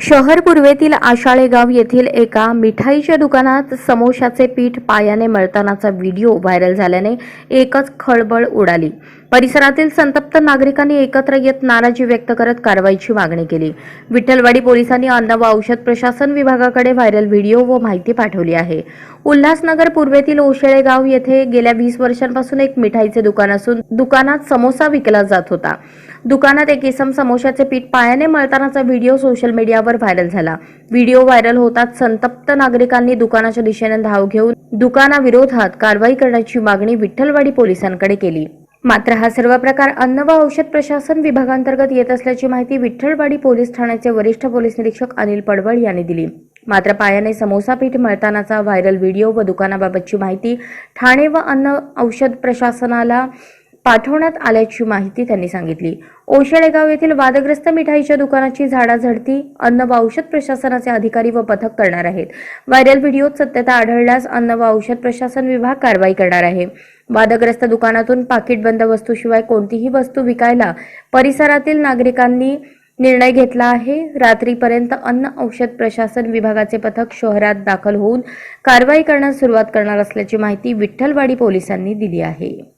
शहर पूर्वेतील आशाळे गाव येथील एका मिठाईच्या दुकानात समोशाचे पीठ पायाने मळतानाचा व्हिडिओ व्हायरल झाल्याने एकच खळबळ उडाली. परिसरातील संतप्त नागरिकांनी एकत्र येत नाराजी व्यक्त करत कारवाईची मागणी केली. विठ्ठलवाडी पोलिसांनी अन्न व औषध प्रशासन विभागाकडे व्हायरल व्हिडिओ व माहिती पाठवली आहे. उल्हासनगर पूर्वेतील ओशेळे गाव येथे गेल्या वीस वर्षांपासून एक मिठाईचे दुकान असून दुकानात समोसा विकला जात होता. दुकानात एक इसम समोशाचे पीठ पायाने मळतानाचा व्हिडिओ सोशल मीडियावर व्हायरल झाला. व्हिडिओ व्हायरल होताच संतप्त नागरिकांनी दुकानाच्या दिशेने धाव घेऊन दुकानाविरोधात कारवाई करण्याची मागणी विठ्ठलवाडी पोलिसांकडे केली. मात्र हा सर्व प्रकार अन्न व औषध प्रशासन विभागांतर्गत येत असल्याची माहिती विठ्ठलवाडी पोलीस ठाण्याचे वरिष्ठ पोलीस निरीक्षक अनिल पडवळ यांनी दिली. मात्र पायाने समोसा पीठ मळतानाचा व्हायरल व्हिडिओ व दुकानाबाबतची माहिती ठाणे व अन्न औषध प्रशासनाला पाठवण्यात आल्याची माहिती त्यांनी सांगितली. ओशाळेगाव येथील वादग्रस्त मिठाईच्या दुकानाची झाडाझडती अन्न व औषध प्रशासनाचे अधिकारी व पथक करणार आहेत. व्हायरल व्हिडिओत सत्यता आढळल्यास अन्न व औषध प्रशासन विभाग कारवाई करणार आहे. वादग्रस्त दुकानातून पाकिटबंद वस्तूशिवाय कोणतीही वस्तू विकायला परिसरातील नागरिकांनी निर्णय घेतला आहे. रात्रीपर्यंत अन्न औषध प्रशासन विभागाचे पथक शहरात दाखल होऊन कारवाई करण्यास सुरुवात करणार असल्याची माहिती विठ्ठलवाडी पोलिसांनी दिली आहे.